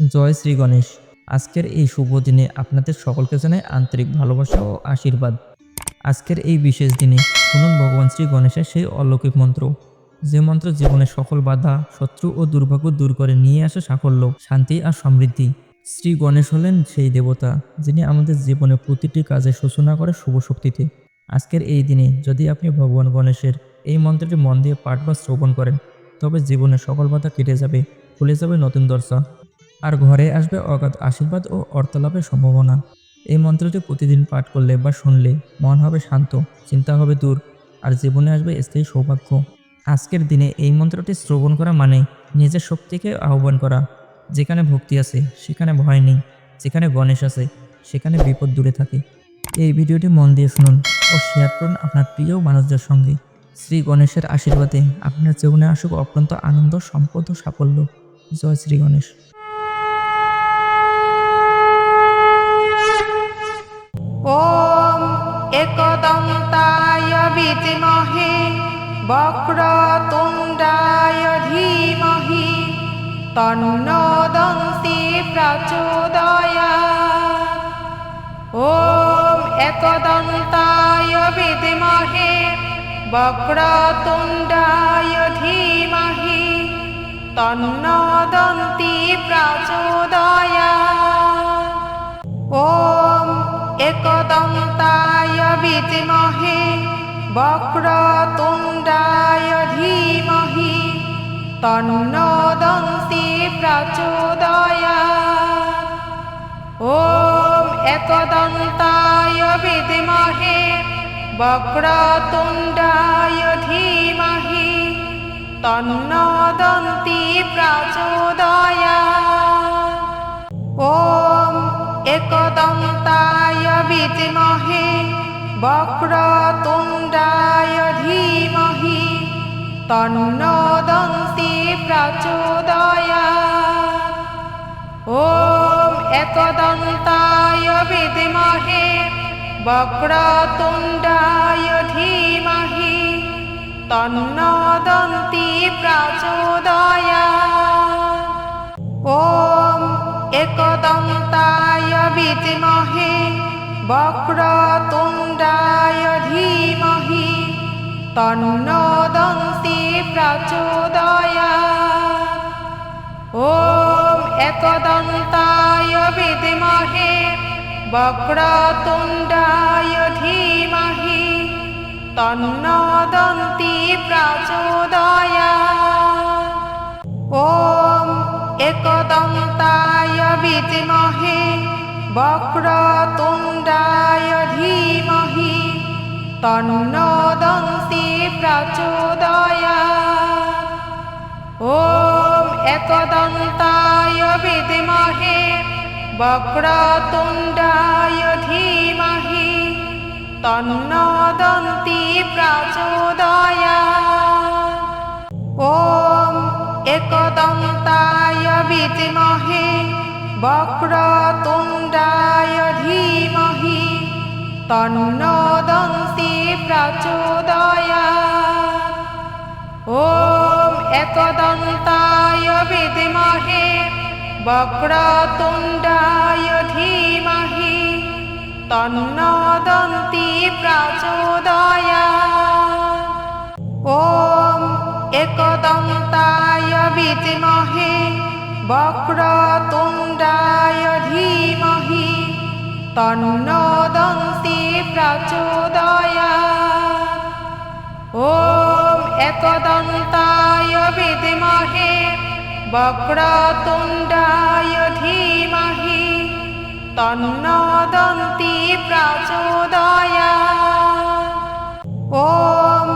জয় শ্রী গণেশ। আজকের এই শুভ দিনে আপনাদের সকলকে জানাই আন্তরিক ভালোবাসা ও আশীর্বাদ। আজকের এই বিশেষ দিনে শুনুন ভগবান শ্রী গণেশের সেই অলৌকিক মন্ত্র। যে মন্ত্র জীবনের সকল বাধা, শত্রু ও দুর্ভাগ্য দূর করে নিয়ে আসে সাফল্য, শান্তি আর সমৃদ্ধি। শ্রী গণেশ হলেন সেই দেবতা, যিনি আমাদের জীবনে প্রতিটি কাজে সূচনা করে শুভ শক্তিতে। আজকের এই দিনে যদি আপনি ভগবান গণেশের এই মন্ত্রটি মন দিয়ে পাঠ বা শ্রবণ করেন, তবে জীবনের সকল বাধা কেটে যাবে খুলে যাবে নতুন দরজা। আর ঘরে আসবে অগাধ আশীর্বাদ ও অর্থলাভের সম্ভাবনা। এই মন্ত্রটি প্রতিদিন পাঠ করলে বা শুনলে মন হবে শান্ত, চিন্তা হবে দূর, আর জীবনে আসবে স্থায়ী সৌভাগ্য। আজকের দিনে এই মন্ত্রটি শ্রবণ করা মানে নিজের শক্তিকে আহ্বান করা। যেখানে ভক্তি আছে, সেখানে ভয় নেই। যেখানে গণেশ আছে, সেখানে বিপদ দূরে থাকে। এই ভিডিওটি মন দিয়ে শুনুন ও শেয়ার করুন আপনার প্রিয় মানুষদের সঙ্গে। শ্রী গণেশের আশীর্বাদে আপনার জীবনে আসুক অত্যন্ত আনন্দ, সম্পদ ও সাফল্য। জয় শ্রী গণেশ। বক্রতুণ্ডায় ধীমহি তন্নদন্তি প্রচোদয়া। ওম একদন্তায় বিদ্মহে বক্রতুণ্ডায় ধীমহি। তন্নদন্তি প্রচোদয়া। ওম একদন্তায় বিদ্মহে वक्रतुण्डाय धीमहि तन्नो दन्ति प्रचोदयात् ॐ एकदन्ताय विद्महे वक्रतुण्डाय धीमहि तन्नो दन्ति प्रचोदयात् ॐ एकदन्ताय विद्महे বক্রতুণ্ডায় ধীমহি তন্নদন্তি প্রচোদয়া। ওম একদন্তায় বিদ্মহে বক্রতুণ্ডায় ধীমহি তন্নদন্তি প্রচোদয়া। ওম একদন্তায় বিদ্মহে বক্রতুণ্ডায় ধীমহি তন্নদন্তি প্রচোদয়া। ওম একদন্তায় বিদ্মহে বক্রতুণ্ডায় ধীমহি তন্নদন্তি প্রচোদয়া। ওম একদন্তায় বিদ্মহে प्रचोदयात् ॐ एकदन्ताय विद्महे वक्रतुण्डाय धीमहि तन्नो दन्ति प्रचोदयात् ॐ एकदन्ताय विद्महे वक्रतुण्डाय धीमहि तन्नो दन्ति प्रचोदयात् ॐ एकदन्ताय विद्महे वक्रतुण्डाय মুকুন্দায় ধীমহি তন্ন দন্তি প্রচোদয়া। ওম একদন্তায় বিদ্মহে, বক্রতুণ্ডায় ধীমহি তন্ন দন্তি প্রচোদয়া। ওম একদন্তায় বিদ্মহে, বক্রতুণ্ডায় তন্নদন্তি প্রচোদয়া। ওম একদন্তায় বিদ্মহে, বক্রতুণ্ডায় ধীমহি। তন্নদন্তি প্রচোদয়া। ওম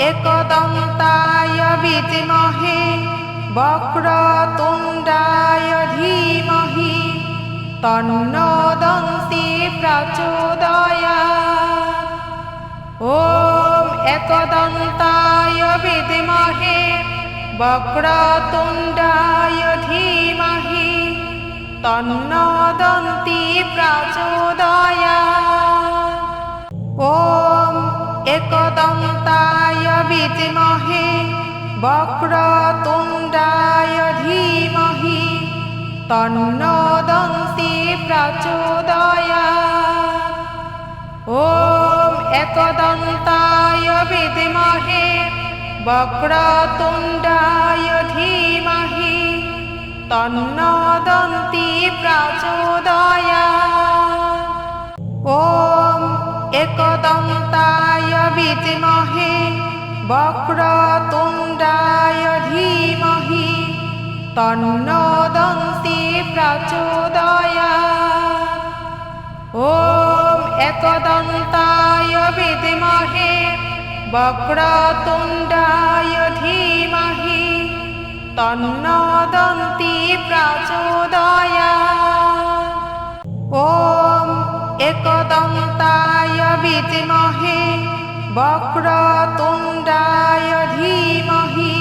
একদন্তায় বিদ্মহে, বক্রতুণ্ডায় ধীমহি। তন্নদন্তি प्रचोदया ॐ एकदन्ताय विद्महे वक्रतुण्डाय धीमहि तन्नदन्ति प्रचोदया ॐ एकदन्ताय विद्महे वक्रतुण्डाय धीमहि तन्नदन्ति प्रचोदया एकदन्ताय विद्महे वक्रतुण्डाय धीमहि तन्नो दन्ति प्रचोदयात् ॐ एकदन्ताय विद्महे वक्रतुण्डाय धीमहि तन्नो दन्ति प्रचोदयात् ॐ एकदन्ताय মহে, বক্রতুণ্ডায় ধীমহি, তন্নদন্তি প্রচোদয়া। ওম একদন্তায় বিদ্মহে, বক্রতুণ্ডায় ধীমহি,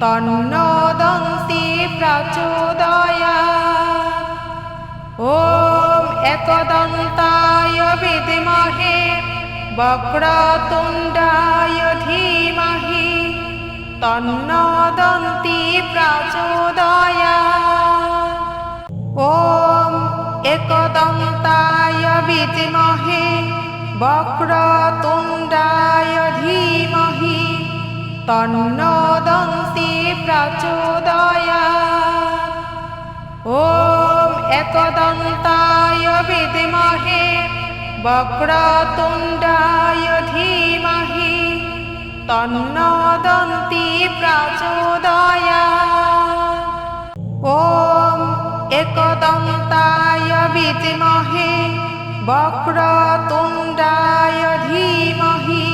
তন্নদন্তি প্রচোদয়া। ওম একদন্তায় বিদ্মহে एकदन्ताय विद्महे वक्रतुण्डाय धीमहि तन्नो दन्ति प्रचोदयात् ॐ एकदन्ताय विद्महे वक्रतुण्डाय धीमहि तन्नो दन्ति प्रचोदयात् ॐ एकदन्ताय विद्महे বক্রতুণ্ডায় ধীমহি তন্নদন্তি প্রচোদয়া। ওম একদন্তায় বিদ্মহে বক্রতুণ্ডায় ধীমহি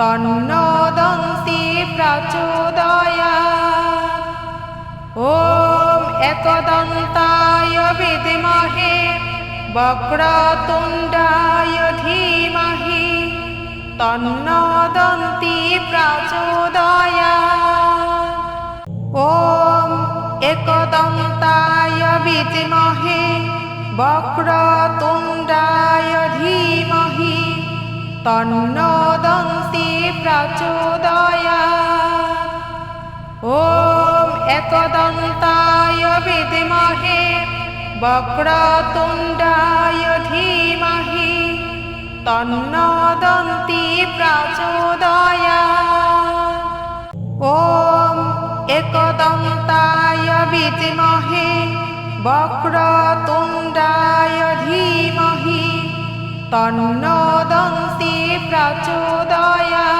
তন্নদন্তি প্রচোদয়া। ওম একদন্তায় বিদ্মহে বক্রতুণ্ডায় ধীমহি তন্নদন্তি প্রচোদয়া। ওম একদন্তায় বিদ্মহে বক্রতুণ্ডায় ধীমহি তন্নদন্তি প্রচোদয়া। ওম একদন্তায় বিদ্মহে বক্রতুণ্ডায় ধীমহি তন্নদন্তি প্রচোদয়া। ওম একদন্তায় বিদ্মহে বক্রতুণ্ডায় ধীমহি তন্নদন্তি প্রচোদয়া।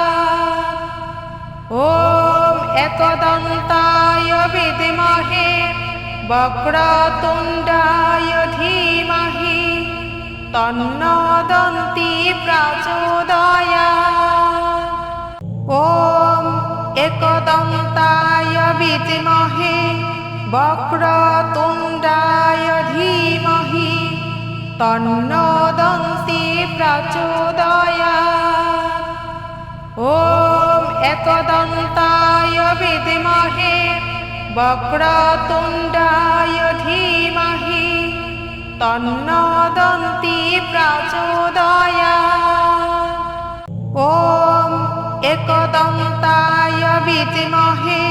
ওম একদন্তায় বিদ্মহে বক্রতুণ্ডায় ধীমহি তন্নদন্তি প্রচোদয়া। ওম একদন্তায় বিদ্মহে বক্রতুণ্ডায় ধীমহি তন্নদন্তি প্রচোদয়া। ওম একদন্তায় বিদ্মহে বক্রতুণ্ডায় ধীমহি তন্নদন্তি প্রচোদয়া। ওম একদন্তায় বিদ্মহে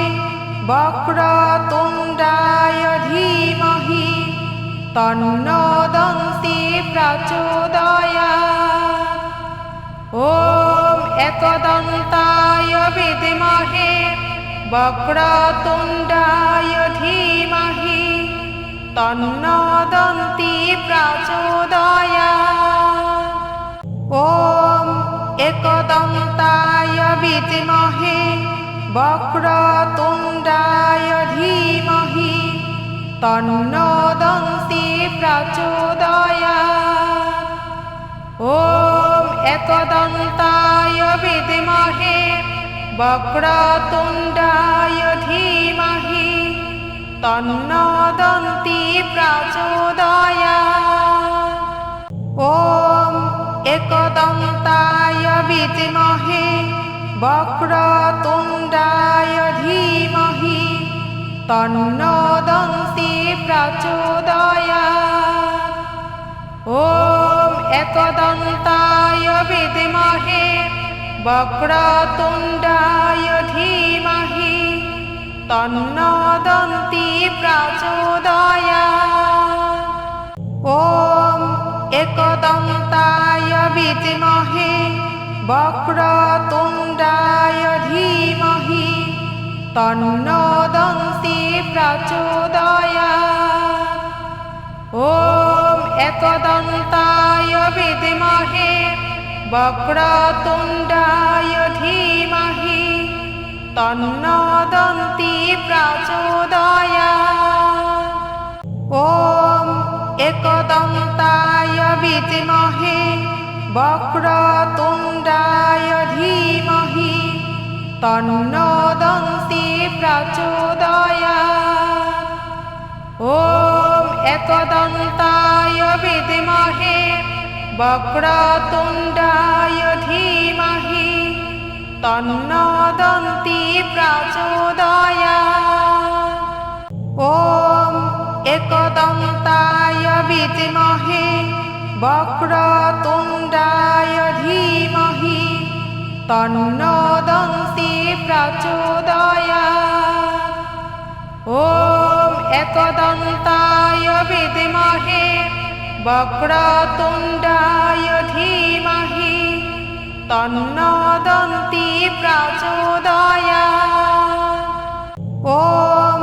বক্রতুণ্ডায় ধীমহি তন্নদন্তি প্রচোদয়া। ওম একদন্তায় বিদ্মহে বক্রতুণ্ডায় ধীমহি তন্নদন্তি প্রচোদয়া। ওম একদন্তায় বিদ্মহে বক্রতুণ্ডায় ধীমহি তন্নদন্তি প্রচোদয়া। ওম একদন্তায় বিদ্মহে বক্রতুণ্ডায় ধীমহি তন্নদন্তি প্রচোদয়া। ওম একদন্তায় বিদ্মহে বক্রতুণ্ডায় ধীমহি তন্নদন্তি প্রচোদয়া। ওম একদন্তায় বিদ্মহে तन्नो दन्ति प्रचोदयात् ॐ एकदन्ताय विद्महे वक्रतुण्डाय धीमहि तन्नो दन्ति प्रचोदयात् ॐ एकदन्ताय विद्महे वक्रतुण्डाय धीमहि তন্নদন্তি প্রচোদয়াৎ ॐ एकदन्ताय विद्महे वक्रतुण्डाय धीमहि तन्नोदन्ति प्रचोदयात् ॐ एकदन्ताय विद्महे বক্রতুণ্ডায় ধীমহি তন্নদন্তি প্রচোদয়া। ওম একদন্তায় বিদ্মহে বক্রতুণ্ডায় ধীমহি তন্নদন্তি প্রচোদয়া। ওম একদন্তায় বিদ্মহে বক্রতুণ্ডায় ধীমহি তন্নদন্তি প্রচোদয়া। ওম একদন্তায় বিদ্মহে বক্রতুণ্ডায় ধীমহি তন্নদন্তি প্রচোদয়া। ওম একদন্তায় বিদ্মহে वक्रतुण्डाय धीमहि तन्नोदन्ति प्रचोदयात् ॐ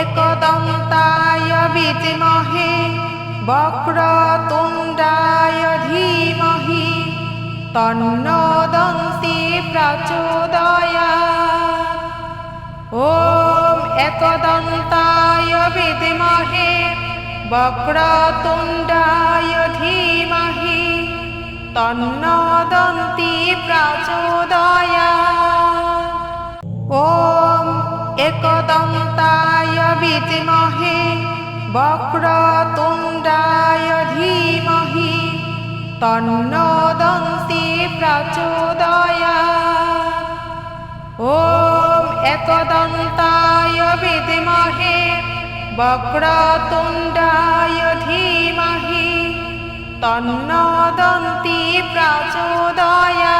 एकदन्ताय विद्महे वक्रतुण्डाय धीमहि तन्नोदन्ति प्रचोदयात् ॐ एकदन्ताय विद्महे বক্রতুণ্ডায় ধীমহি তন্নদন্তি প্রচোদয়া। ওম একদন্তায় বিদ্মহে বক্রতুণ্ডায় ধীমহি তন্নদন্তি প্রচোদয়া। ওম একদন্তায় বিদ্মহে বক্রতুণ্ডায় ধীমহি তন্নদন্তি প্রচোদয়া